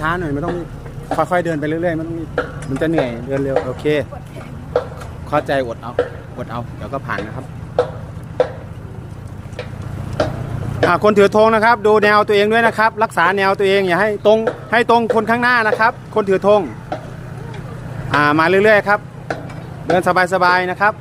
ช้าๆหน่อยไม่ต้องรีบ ค่อยๆเดินไปเรื่อยๆไม่ต้องรีบมันจะเหนื่อยเดินเร็วโอเคเข้าใจอดเอาอดเอาเดี๋ยวก็ผ่านนะครับอ่าคนถือธงนะครับ ดูแนวตัวเองด้วยนะครับ รักษาแนวตัวเองอย่าให้ตรงให้ตรงคนข้างหน้านะครับ คนถือธงอ่ามาเรื่อยๆครับ เดินสบายๆนะครับ